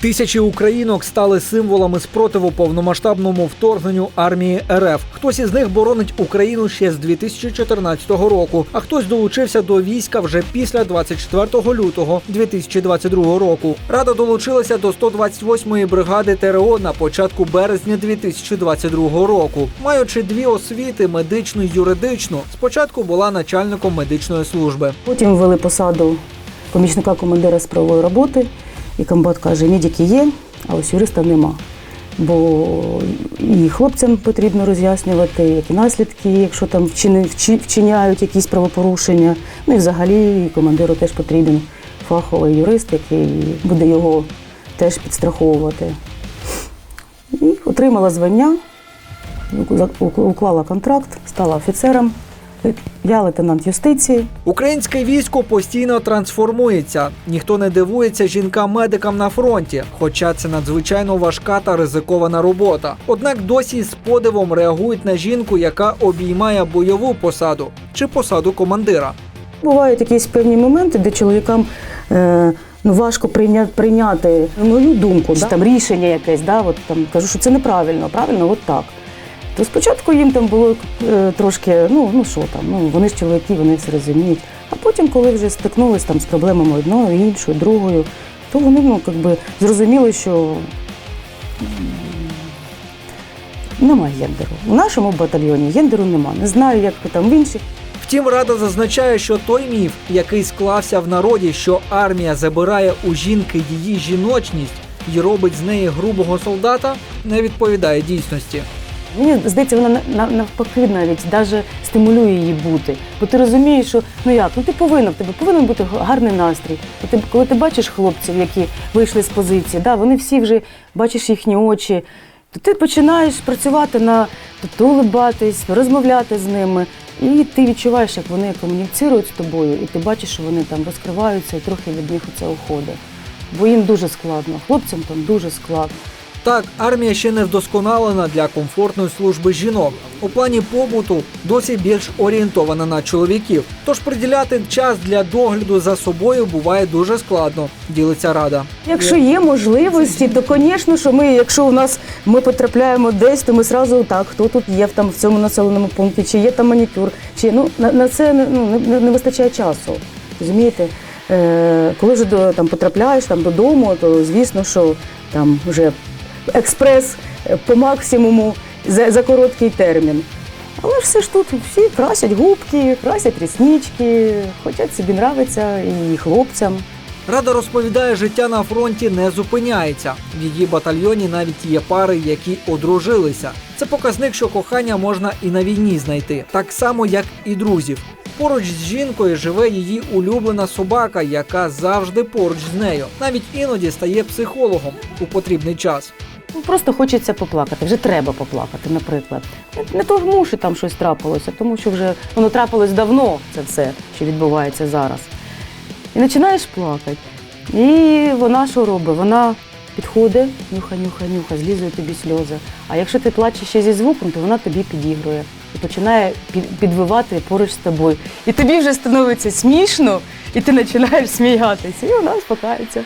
Тисячі українок стали символами спротиву повномасштабному вторгненню армії РФ. Хтось із них боронить Україну ще з 2014 року, а хтось долучився до війська вже після 24 лютого 2022 року. Рада долучилася до 128-ї бригади ТРО на початку березня 2022 року. Маючи дві освіти медичну й юридичну, спочатку була начальником медичної служби. Потім ввели посаду помічника командира з роботи, і комбат каже, медики є, а ось юриста нема. Бо і хлопцям потрібно роз'яснювати, які наслідки, якщо там вчиняють якісь правопорушення. Ну і взагалі командиру теж потрібен фаховий юрист, який буде його теж підстраховувати. І отримала звання, уклала контракт, стала офіцером. Я лейтенант юстиції. Українське військо постійно трансформується. Ніхто не дивується жінкам-медикам на фронті, хоча це надзвичайно важка та ризикована робота. Однак досі з подивом реагують на жінку, яка обіймає бойову посаду чи посаду командира. Бувають якісь певні моменти, де чоловікам е, ну, важко прийня, прийняти мою думку, да? там рішення якесь, да? от, там, кажу, що це неправильно, правильно, от так. То спочатку їм там було е, трошки, ну, ну що там, ну, вони ж чоловіки, вони все розуміють. А потім, коли вже стикнулись там з проблемами одною, іншою, другою, то вони ну, би, зрозуміли, що немає гендеру. У нашому батальйоні гендеру нема. Не знаю, як там в інших. Втім, рада зазначає, що той міф, який склався в народі, що армія забирає у жінки її жіночність і робить з неї грубого солдата, не відповідає дійсності. Мені здається, вона на- на- навпаки навіть даже стимулює її бути. Бо ти розумієш, що ну як, ну ти повинна, в тебе повинен бути гарний настрій. Ти, коли ти бачиш хлопців, які вийшли з позиції, да, вони всі вже бачиш їхні очі, то ти починаєш працювати на тобто улибатись, розмовляти з ними. І ти відчуваєш, як вони комуніцирують з тобою, і ти бачиш, що вони там розкриваються і трохи від них оце уходить. Бо їм дуже складно, хлопцям там дуже складно. Так, армія ще не вдосконалена для комфортної служби жінок. У плані побуту досі більш орієнтована на чоловіків. Тож приділяти час для догляду за собою буває дуже складно, ділиться рада. Якщо є можливості, то звісно, що ми, якщо у нас ми потрапляємо десь, то ми зразу так, хто тут є там в цьому населеному пункті, чи є там манікюр, чи ну на, на це не- ну, не, не вистачає часу. Розумієте? Е, коли вже до там потрапляєш там додому, то звісно, що там вже експрес е, по максимуму за, за короткий термін. Але ж все ж тут всі красять губки, красять ріснички, хочуть собі нравиться і хлопцям. Рада розповідає, життя на фронті не зупиняється. В її батальйоні навіть є пари, які одружилися. Це показник, що кохання можна і на війні знайти, так само як і друзів. Поруч з жінкою живе її улюблена собака, яка завжди поруч з нею. Навіть іноді стає психологом у потрібний час. Ну, Просто хочеться поплакати, вже треба поплакати, наприклад. Не- тому, що там щось трапилося, тому що вже воно трапилось давно, це все, що відбувається зараз. І починаєш плакати. І вона що робить? Вона підходить, нюха, нюха, нюха, злізує тобі сльози. А якщо ти плачеш ще зі звуком, то вона тобі підігрує і починає під- підвивати поруч з тобою. І тобі вже становиться смішно, і ти починаєш сміятися, і вона успокається.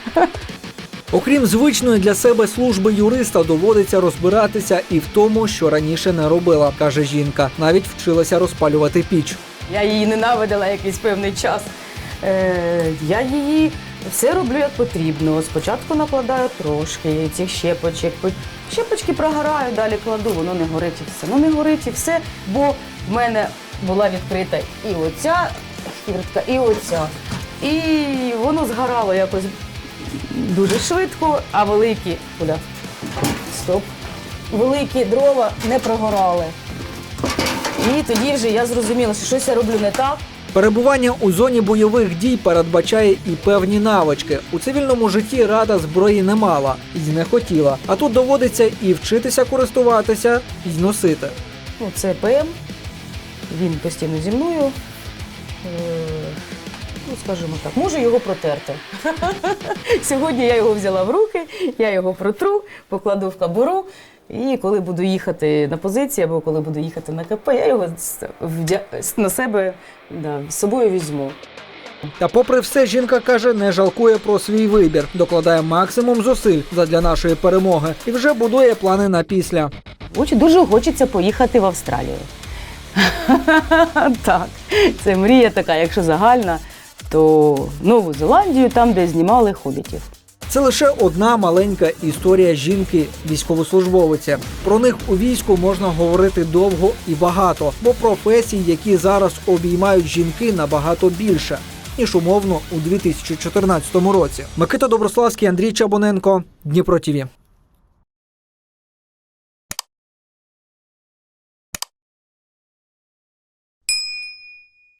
Окрім звичної для себе служби юриста, доводиться розбиратися і в тому, що раніше не робила, каже жінка. Навіть вчилася розпалювати піч. Я її ненавидила якийсь певний час. Е, я її все роблю як потрібно. Спочатку накладаю трошки цих щепочок. Щепочки прогораю, далі кладу, воно не горить і все. Ну не горить і все, бо в мене була відкрита і оця хвіртка, і оця. І воно згорало якось дуже швидко, а великі. Куди? Стоп. Великі дрова не прогорали. І тоді вже я зрозуміла, що щось я роблю не так. Перебування у зоні бойових дій передбачає і певні навички. У цивільному житті рада зброї не мала і не хотіла. А тут доводиться і вчитися користуватися, і носити. Ну, це ПМ. Він постійно зі мною. Ну, скажімо так, можу його протерти. Сьогодні я його взяла в руки, я його протру, покладу в кабуру. І коли буду їхати на позиції або коли буду їхати на КП, я його на себе да, з собою візьму. Та, попри все, жінка каже, не жалкує про свій вибір, докладає максимум зусиль задля нашої перемоги і вже будує плани на після. Очень дуже хочеться поїхати в Австралію. так, це мрія така, якщо загальна, то Нову Зеландію, там, де знімали хобітів. Це лише одна маленька історія жінки військовослужбовиці. Про них у війську можна говорити довго і багато, бо професій, які зараз обіймають жінки, набагато більше. Ніж умовно у 2014 році. Микита Доброславський, Андрій Чабоненко, Дніпро ТІВІ.